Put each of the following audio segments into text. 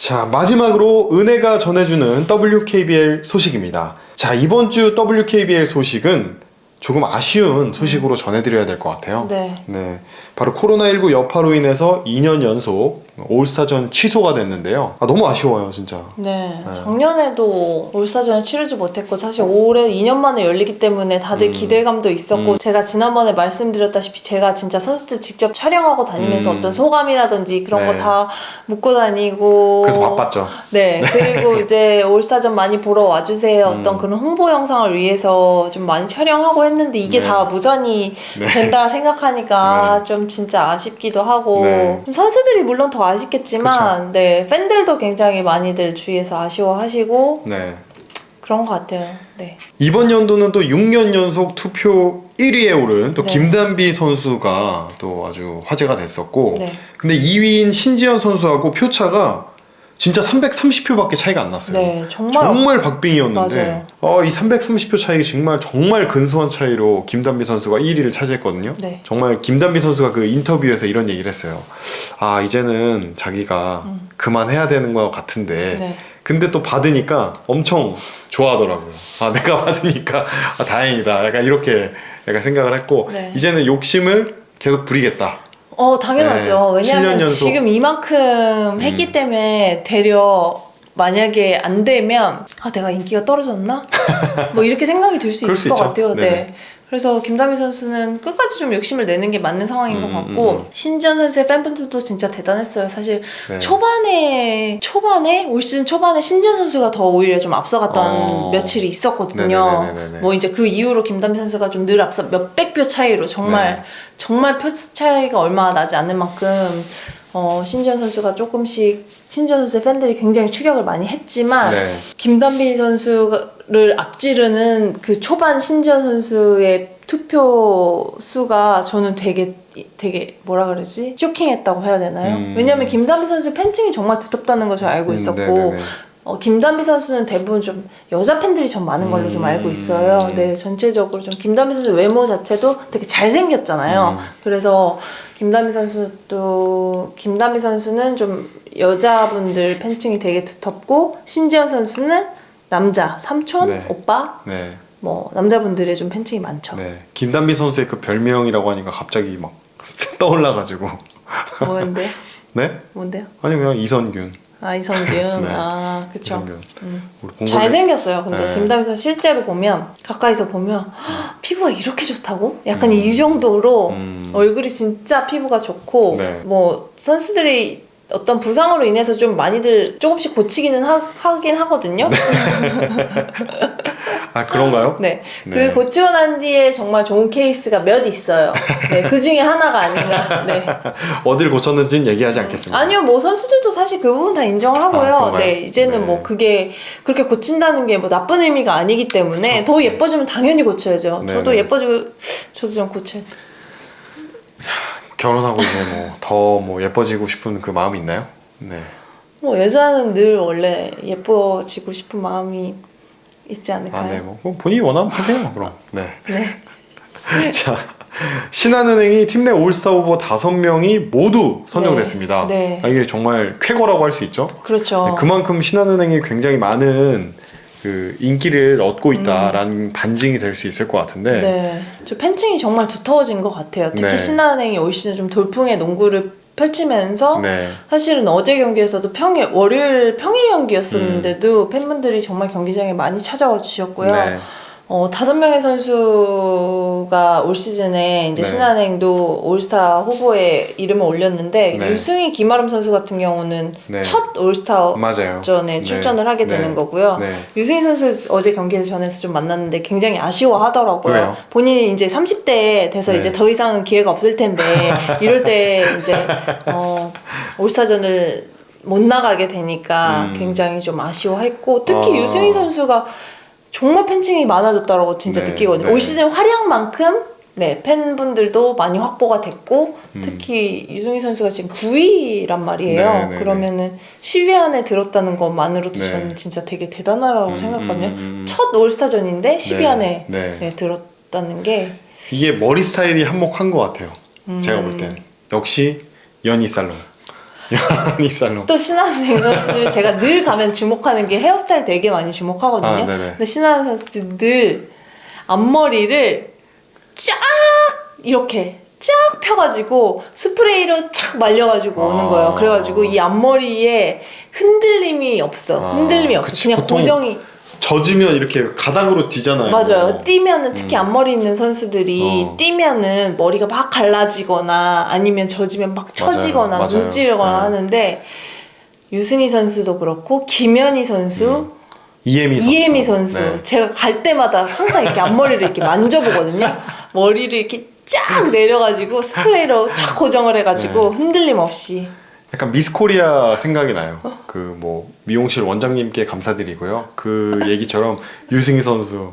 자, 마지막으로 은혜가 전해주는 WKBL 소식입니다. 자, 이번 주 WKBL 소식은 조금 아쉬운 소식으로 전해드려야 될 것 같아요. 네. 네, 바로 코로나19 여파로 인해서 2년 연속 올스타전 취소가 됐는데요. 아, 너무 아쉬워요, 진짜. 네. 네. 작년에도 올스타전을 치르지 못했고 사실 올해 2년 만에 열리기 때문에 다들 음. 기대감도 있었고 음. 제가 지난번에 말씀드렸다시피 제가 진짜 선수들 직접 촬영하고 다니면서 음. 어떤 소감이라든지 그런 네. 거 다 묻고 다니고 그래서 바빴죠. 네. 그리고 이제 올스타전 많이 보러 와주세요. 어떤 음. 그런 홍보 영상을 위해서 좀 많이 촬영하고 했는데 이게 네. 다 무전이 네. 된다 생각하니까 좀 진짜 아쉽기도 하고 네. 좀 선수들이 물론 더 아쉽겠지만 네 팬들도 굉장히 많이들 주위에서 아쉬워하시고 네. 그런 것 같아요. 네. 이번 연도는 또 6년 연속 투표 1위에 오른 또 네. 김단비 선수가 또 아주 화제가 됐었고 네. 근데 2위인 신지현 선수하고 표차가 진짜 330표밖에 차이가 안 났어요. 네. 정말 정말 박빙이었는데. 어, 이 330표 차이가 정말 정말 근소한 차이로 김단비 선수가 1위를 차지했거든요. 네. 정말 김단비 선수가 그 인터뷰에서 이런 얘기를 했어요. 아 이제는 자기가 음. 그만해야 되는 것 같은데 네. 근데 또 받으니까 엄청 좋아하더라고요. 아 내가 받으니까 아, 다행이다. 약간 이렇게 약간 생각을 했고 네. 이제는 욕심을 계속 부리겠다. 어 당연하죠. 네, 7년 왜냐하면 연속. 지금 이만큼 했기 음. 때문에 되려 만약에 안 되면 아 내가 인기가 떨어졌나? 뭐 이렇게 생각이 들 수 그럴 있을 수 것 있죠. 같아요. 네 네. 네. 그래서 김다미 선수는 끝까지 좀 욕심을 내는 게 맞는 상황인 음, 것 음, 같고 음. 신지현 선수의 팬분들도 진짜 대단했어요. 사실 네. 초반에 초반에 올 시즌 초반에 신지현 선수가 더 오히려 좀 앞서갔던 어. 며칠이 있었거든요. 네네네네네. 뭐 이제 그 이후로 김다미 선수가 좀 늘 앞서 몇백 표 차이로 정말 네. 정말 표 차이가 얼마 나지 않는 만큼 어, 신지현 선수가 조금씩 신지현 선수의 팬들이 굉장히 추격을 많이 했지만 네. 김단비 선수를 앞지르는 그 초반 신지현 선수의 투표 수가 저는 되게 되게 뭐라 그러지 쇼킹했다고 해야 되나요? 음. 왜냐하면 김단비 선수 팬층이 정말 두텁다는 걸 제가 알고 음, 있었고 네네네. 어, 김단비 선수는 대부분 좀 여자 팬들이 좀 많은 걸로 좀 음. 알고 있어요. 네, 전체적으로 좀 김단비 선수 외모 자체도 되게 잘생겼잖아요. 음. 그래서 김단비 선수도 김단비 선수는 좀 여자분들 팬층이 되게 두텁고 신지현 선수는 남자 삼촌 네. 오빠 네. 뭐 남자분들의 좀 팬층이 많죠. 네. 김단비 선수의 그 별명이라고 하니까 갑자기 막 떠올라가지고. 뭔데요? 네? 뭔데요? 아니 그냥 이선균. 아 이성균. 네. 아 그쵸. 이선균. 음. 우리 공부를- 잘생겼어요. 근데 네. 김다미 선수 실제로 보면 가까이서 보면 헉, 피부가 이렇게 좋다고? 약간 음. 이 정도로 음. 얼굴이 진짜 피부가 좋고 네. 뭐 선수들이 어떤 부상으로 인해서 좀 많이들 조금씩 고치기는 하, 하긴 하거든요. 아 그런가요? 네. 네. 그 고치고 난 뒤에 정말 좋은 케이스가 몇 있어요. 네. 그 중에 하나가 아닌가. 네. 어딜 고쳤는지는 얘기하지 않겠습니다. 아니요, 뭐 선수들도 사실 그 부분 다 인정을 하고요. 아? 네, 이제는 네. 뭐 그게 그렇게 고친다는 게 뭐 나쁜 의미가 아니기 때문에 그쵸. 더 예뻐지면 당연히 고쳐야죠. 네, 저도 네. 예뻐지고 저도 좀 고쳐야 돼. 결혼하고 이제 뭐 더뭐 예뻐지고 싶은 그 마음이 있나요? 네. 뭐 여자는 늘 원래 예뻐지고 싶은 마음이 있지 않을까요? 아, 네. 뭐 그럼 본인이 원하면 하세요. 그럼. 네. 네. 자, 신한은행이 팀 내 올스타 후보 다섯 명이 모두 선정됐습니다. 네, 네. 아, 이게 정말 쾌거라고 할 수 있죠. 그렇죠. 네, 그만큼 신한은행이 굉장히 많은 그 인기를 얻고 있다라는 반증이 될 수 있을 것 같은데. 음. 네. 저 팬층이 정말 두터워진 것 같아요. 특히 네. 신한은행이 올 시즌 좀 돌풍의 농구를 펼치면서 네. 사실은 어제 경기에서도 평일 월요일 평일 경기였었는데도 팬분들이 정말 경기장에 많이 찾아와 주셨고요. 네. 어, 다섯 명의 선수가 올 시즌에 이제 네. 신한은행도 올스타 후보에 이름을 올렸는데 네. 유승희 김아름 선수 같은 경우는 네. 첫 올스타 맞아요. 전에 네. 출전을 하게 네. 되는 거고요. 네. 유승희 선수 어제 경기 전에서 좀 만났는데 굉장히 아쉬워하더라고요. 왜요? 본인이 이제 30대 돼서 네. 이제 더 이상은 기회가 없을 텐데 이럴 때 이제 어, 올스타전을 못 나가게 되니까 음. 굉장히 좀 아쉬워했고 특히 아. 유승희 선수가 정말 팬층이 많아졌다라고 진짜 네, 느끼거든요. 네. 올 시즌 활약만큼 네 팬분들도 많이 확보가 됐고 음. 특히 유승희 선수가 지금 9위란 말이에요. 네, 네, 그러면은 10위 안에 들었다는 것만으로도 네. 저는 진짜 되게 대단하다고 음, 생각하거든요. 음, 음, 음. 첫 올스타전인데 10위 네, 안에 네. 네, 들었다는 게 이게 머리 스타일이 한몫한 것 같아요. 음. 제가 볼 땐. 역시 연희 살롱. 연희 살롱. 또 신한은행 선수들 제가 늘 가면 주목하는 게 헤어스타일 되게 많이 주목하거든요. 아, 네네. 근데 신한은행 선수들 늘 앞머리를 쫙 이렇게 쫙 펴가지고 스프레이로 착 말려가지고 오는 아. 거예요. 그래가지고 이 앞머리에 흔들림이 없어. 아, 흔들림이 없어. 그치, 그냥 보통 고정이 젖으면 이렇게 가닥으로 뒤잖아요. 맞아요. 뛰면은 특히 앞머리 있는 선수들이 어. 뛰면은 머리가 막 갈라지거나 아니면 젖으면 막 처지거나 맞아요. 눈 찌르거나 네. 하는데 유승희 선수도 그렇고 김연희 선수, 이혜미 선수. 이혜미 선수 네. 제가 갈 때마다 항상 이렇게 앞머리를 이렇게 만져보거든요. 머리를 이렇게 쫙 내려가지고 스프레이로 쫙 고정을 해가지고 네. 흔들림 없이 약간 미스코리아 생각이 나요. 그 뭐 미용실 원장님께 감사드리고요. 그 얘기처럼 유승희 선수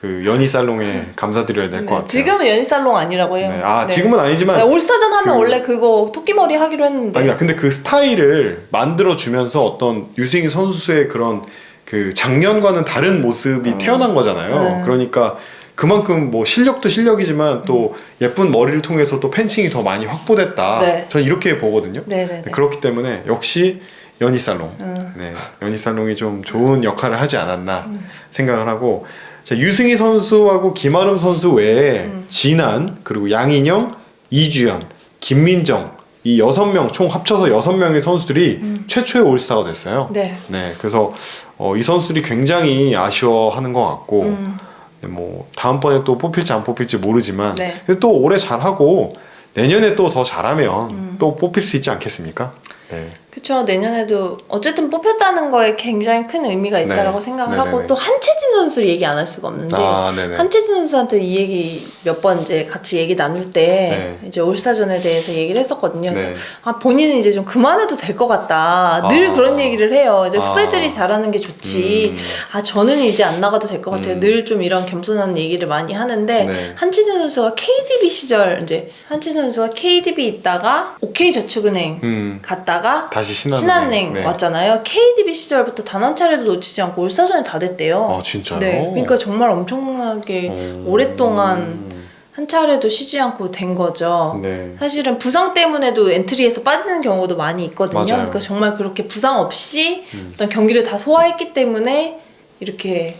그 연희 살롱에 감사드려야 될것 네, 같아요. 지금은 연희 살롱 아니라고 해요. 네. 아 네. 지금은 아니지만 네, 올스타전 하면 그- 원래 그거 토끼 머리 하기로 했는데 아니야. 근데 그 스타일을 만들어 주면서 어떤 유승희 선수의 그런 그 작년과는 다른 모습이 태어난 거잖아요. 네. 그러니까 그만큼 뭐 실력도 실력이지만 또 예쁜 머리를 통해서 또 팬층이 더 많이 확보됐다. 네. 전 이렇게 보거든요. 네네네. 그렇기 때문에 역시 연희 살롱, 음. 네, 연희 살롱이 좀 좋은 역할을 하지 않았나 음. 생각을 하고 자, 유승희 선수하고 김아름 선수 외에 음. 진한 그리고 양인영, 이주연, 김민정 이 여섯 명 총 합쳐서 여섯 명의 선수들이 음. 최초의 올스타가 됐어요. 네. 네, 그래서 어, 이 선수들이 굉장히 아쉬워하는 것 같고 음. 네, 뭐 다음번에 또 뽑힐지 안 뽑힐지 모르지만 네. 또 올해 잘하고 내년에 또 더 잘하면 음. 또 뽑힐 수 있지 않겠습니까? 네. 그쵸 내년에도 어쨌든 뽑혔다는 거에 굉장히 큰 의미가 있다라고 네. 생각을 네네네. 하고 또 한채진 선수를 얘기 안 할 수가 없는데 아, 네네. 한채진 선수한테 이 얘기 몇 번 이제 같이 얘기 나눌 때 네. 이제 올스타전에 대해서 얘기를 했었거든요. 그래서 네. 아 본인은 이제 좀 그만해도 될 것 같다. 늘 아. 그런 얘기를 해요. 이제 아. 후배들이 잘하는 게 좋지. 음. 아 저는 이제 안 나가도 될 것 같아요. 음. 늘좀 이런 겸손한 얘기를 많이 하는데 네. 한치진 선수가 KDB 시절 이제 한치진 선수가 KDB 있다가 OK저축은행 음. 갔다가 다시 신한은행, 신한은행 네. 왔잖아요. KDB 시절부터 단 한 차례도 놓치지 않고 올스타전에 다 됐대요. 아 진짜요? 네, 그러니까 정말 엄청나게 음. 오랫동안 한 차례도 쉬지 않고 된 거죠. 네. 사실은 부상 때문에도 엔트리에서 빠지는 경우도 많이 있거든요. 맞아요. 그러니까 정말 그렇게 부상 없이 음. 어떤 경기를 다 소화했기 때문에 이렇게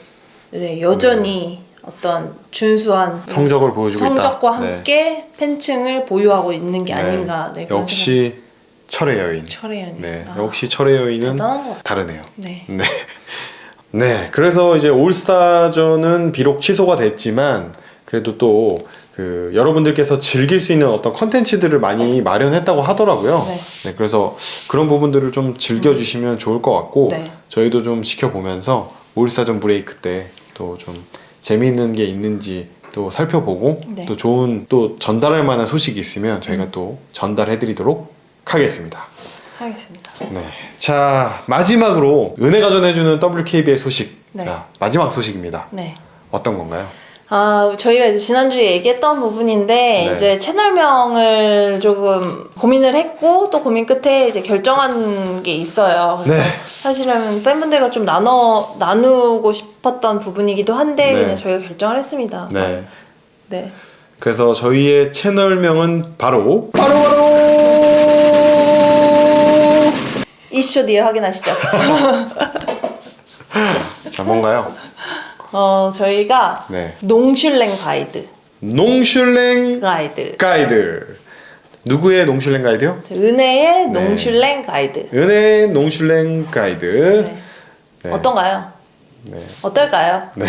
네, 여전히 어떤 준수한 성적을 보여주고 성적과 있다. 네. 함께 팬층을 보유하고 있는 게 네. 아닌가. 네, 역시 철의 여인. 생각- 철혜연이. 네. 아, 역시 철의 여인은 대단한 것 같아요. 다르네요. 네. 네. 네. 그래서 이제 올스타전은 비록 취소가 됐지만 그래도 또 그 여러분들께서 즐길 수 있는 어떤 컨텐츠들을 많이 마련했다고 하더라고요. 네. 네, 그래서 그런 부분들을 좀 즐겨주시면 좋을 것 같고 네. 저희도 좀 지켜보면서 올스타전 브레이크 때 또 좀 재미있는 게 있는지 또 살펴보고 네. 또 좋은 또 전달할 만한 소식이 있으면 저희가 음. 또 전달해드리도록 하겠습니다. 하겠습니다. 네. 자 마지막으로 은혜가 전해주는 WKBL 소식. 네. 자 마지막 소식입니다. 네. 어떤 건가요? 아, 저희가 이제 지난주에 얘기했던 부분인데, 네. 이제 채널명을 조금 고민을 했고, 또 고민 끝에 이제 결정한 게 있어요. 그래서 네. 사실은 팬분들과 좀 나눠, 나누고 싶었던 부분이기도 한데, 네. 그냥 저희가 결정을 했습니다. 네. 네. 그래서 저희의 채널명은 바로 바로 바로 20초 뒤에 확인하시죠. 자 뭔가요? 어, 저희가 네. 농슐랭 가이드. 농슐랭 가이드. 가이드. 누구의 농슐랭 가이드요? 은혜의 네. 농슐랭 가이드. 은혜 농슐랭 가이드. 네. 네. 어떤가요? 네. 어떨까요? 네.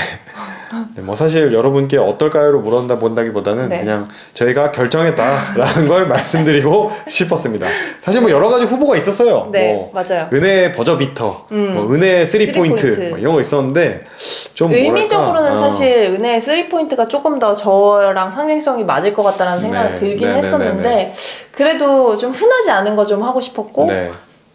네, 뭐 사실 여러분께 어떨까요로 물었다 본다기보다는 네. 그냥 저희가 결정했다라는 걸 말씀드리고 싶었습니다. 사실 뭐 여러 가지 후보가 있었어요. 네, 뭐 맞아요. 은혜 버저 비터, 음. 뭐 은혜 3포인트 포인트. 뭐 이런 거 있었는데 좀 의미적으로는 어, 사실 은혜의 3포인트가 조금 더 저랑 상징성이 맞을 것 같다는 생각이 네, 들긴 네, 네, 했었는데 네, 네. 그래도 좀 흔하지 않은 거 좀 하고 싶었고 네.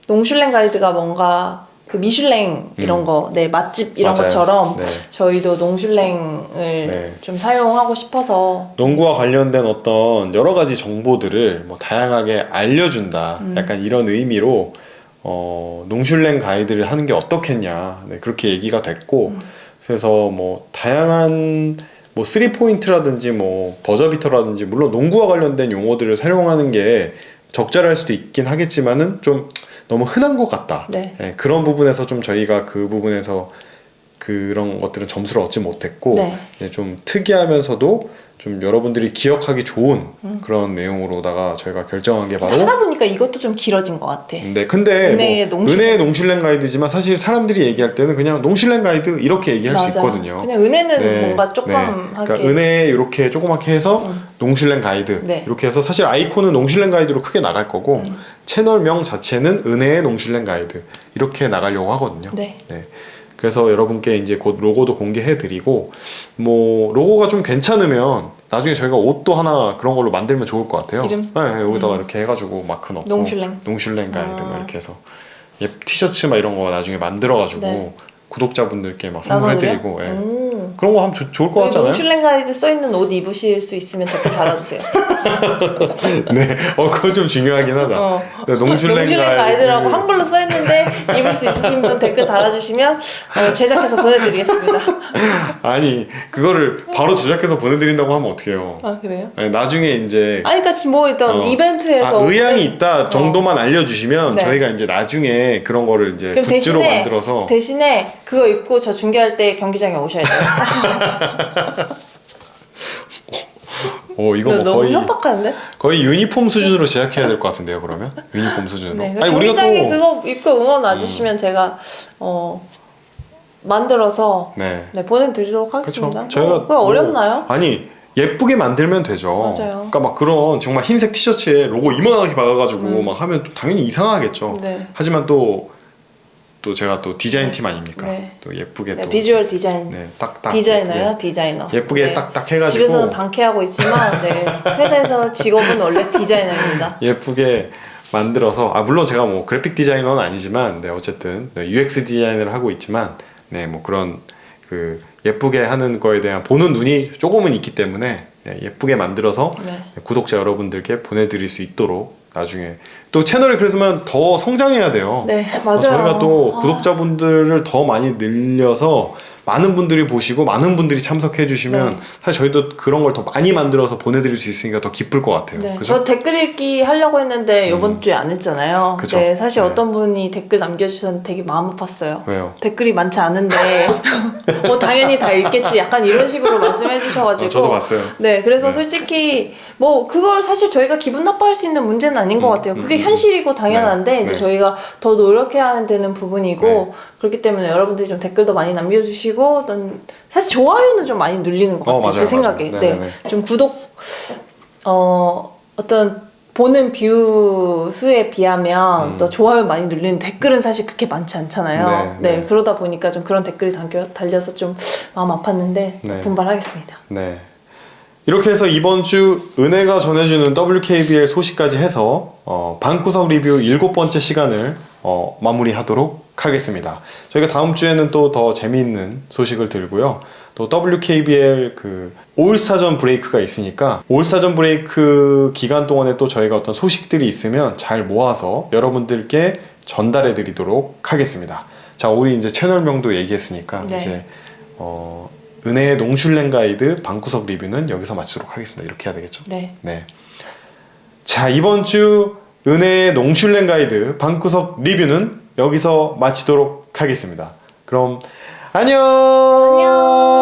농슐랭 가이드가 뭔가 그 미슐랭 이런 음. 거, 네 맛집 이런 맞아요. 것처럼 네. 저희도 농슐랭을 네. 좀 사용하고 싶어서 농구와 관련된 어떤 여러 가지 정보들을 뭐 다양하게 알려준다. 음. 약간 이런 의미로 어, 농슐랭 가이드를 하는 게 어떻겠냐. 네, 그렇게 얘기가 됐고 음. 그래서 뭐 다양한 뭐 쓰리 포인트라든지 뭐 버저비터라든지 물론 농구와 관련된 용어들을 사용하는 게 적절할 수도 있긴 하겠지만은 좀 너무 흔한 것 같다. 네. 예, 그런 부분에서 좀 저희가 그 부분에서 그런 것들은 점수를 얻지 못했고 네. 예, 좀 특이하면서도 좀 여러분들이 기억하기 좋은 음. 그런 내용으로다가 저희가 결정한 게 바로 하다 보니까 이것도 좀 길어진 것 같아. 네, 근데 은혜의 뭐 농실랭. 은혜의 농실랭 가이드지만 사실 사람들이 얘기할 때는 그냥 농실랭 가이드 이렇게 얘기할 수 맞아요. 있거든요. 그냥 은혜는 네, 뭔가 네. 조그맣게. 그러니까 은혜 이렇게 조그맣게 해서 음. 농실랭 가이드 네. 이렇게 해서 사실 아이콘은 농실랭 가이드로 크게 나갈 거고 음. 채널명 자체는 은혜의 농실랭 가이드 이렇게 나가려고 하거든요. 네. 그래서 여러분께 이제 곧 로고도 공개해 드리고 뭐 로고가 좀 괜찮으면 나중에 저희가 옷도 하나 그런 걸로 만들면 좋을 것 같아요. 이름? 네, 여기다가 음. 이렇게 해가지고 마크 넣고 농슐랭. 농슐랭 가이드 막 아. 이렇게 해서 예, 티셔츠 막 이런 거 나중에 만들어가지고 네. 구독자분들께 막? 선물해드리고 예. 음. 그런 거 하면 조- 좋을 것 같잖아요. 농슐랭 가이드 써 있는 옷 입으실 수 있으면 댓글 달아주세요. 네, 어 그거 좀 중요하긴 하다. 어. 네, 농슐랭 가이드라고 한글로 써 있는데 입을 수 있으신 분 댓글 달아주시면 어, 제작해서 보내드리겠습니다. 아니 그거를 바로 제작해서 보내드린다고 하면 어떡해요? 아 그래요? 네, 나중에 이제 아니 그러니까 뭐 일단 어. 이벤트에서 아, 의향이 오는- 있다 정도만 알려주시면 네. 저희가 이제 나중에 그런 거를 이제 그럼 굿즈로 대신에 만들어서 대신에 그거 입고 저 중계할 때 경기장에 오셔야 돼요. 어 이거 뭐 너무 거의 협박하는데? 거의 유니폼 수준으로 제작해야 될 것 같은데요 그러면 유니폼 수준으로 네. 아니 우리가 경기장에 또 그거 입고 응원 와주시면 제가 어 만들어서 네. 네, 보내드리도록 하겠습니다. 저희가 그거 뭐- 어렵나요? 아니 예쁘게 만들면 되죠. 맞아요. 그러니까 막 그런 정말 흰색 티셔츠에 로고 이만하게 박아가지고 음. 막 하면 또 당연히 이상하겠죠. 네. 하지만 또 또 제가 또 디자인 팀 아닙니까? 네. 또 예쁘게 네, 또 비주얼 디자인 네, 딱딱 디자이너요, 디자이너. 예쁘게, 네. 딱딱 해가지고 집에서는 방캐하고 있지만 네, 회사에서 직업은 원래 디자이너입니다. 예쁘게 만들어서 아 물론 제가 뭐 그래픽 디자이너는 아니지만 네 어쨌든 네, UX 디자인을 하고 있지만 네 뭐 그런 그 예쁘게 하는 거에 대한 보는 눈이 조금은 있기 때문에 네, 예쁘게 만들어서 네. 구독자 여러분들께 보내드릴 수 있도록 나중에 또 채널이 그러면 더 성장해야 돼요. 네, 맞아요. 저희가 또 아, 구독자분들을 더 많이 늘려서 많은 분들이 보시고 많은 분들이 참석해 주시면 네. 사실 저희도 그런 걸 더 많이 만들어서 보내드릴 수 있으니까 더 기쁠 것 같아요. 네, 그죠? 저 댓글 읽기 하려고 했는데 이번 음. 주에 안 했잖아요. 그죠. 네, 사실 네. 어떤 분이 댓글 남겨주셨는데 되게 마음 아팠어요. 왜요? 댓글이 많지 않은데 뭐 당연히 다 읽겠지 약간 이런 식으로 말씀해 주셔가지고 아, 저도 봤어요. 네 그래서 네. 솔직히 뭐 그걸 사실 저희가 기분 나빠할 수 있는 문제는 아닌 것 음, 같아요 음, 그게 음, 현실이고 당연한데 네, 이제 네. 저희가 더 노력해야 되는 부분이고 네. 그렇기 때문에 여러분들이 좀 댓글도 많이 남겨주시고 어떤 사실 좋아요는 좀 많이 눌리는 것 어, 같아요 제 맞아요, 생각에 맞아요. 네. 네네네. 좀 구독 어 어떤 보는 뷰 수에 비하면 음. 또 좋아요 많이 눌리는 댓글은 사실 그렇게 많지 않잖아요. 네, 네, 네. 그러다 보니까 좀 그런 댓글이 달려, 달려서 좀 마음 아팠는데 네. 분발하겠습니다. 네. 이렇게 해서 이번 주 은혜가 전해주는 WKBL 소식까지 해서 어, 방구석 리뷰 일곱 번째 시간을 어, 마무리하도록 하겠습니다. 저희가 다음 주에는 또 더 재미있는 소식을 들고요. 또 WKBL 그 올스타전 브레이크가 있으니까 올스타전 브레이크 기간 동안에 또 저희가 어떤 소식들이 있으면 잘 모아서 여러분들께 전달해 드리도록 하겠습니다. 자, 우리 이제 채널명도 얘기했으니까 네. 이제 어, 은혜의 농슐랭 가이드 방구석 리뷰는 여기서 마치도록 하겠습니다. 이렇게 해야 되겠죠? 네. 네. 자, 이번 주 은혜의 농슐랭 가이드 방구석 리뷰는 여기서 마치도록 하겠습니다. 그럼 안녕! 안녕!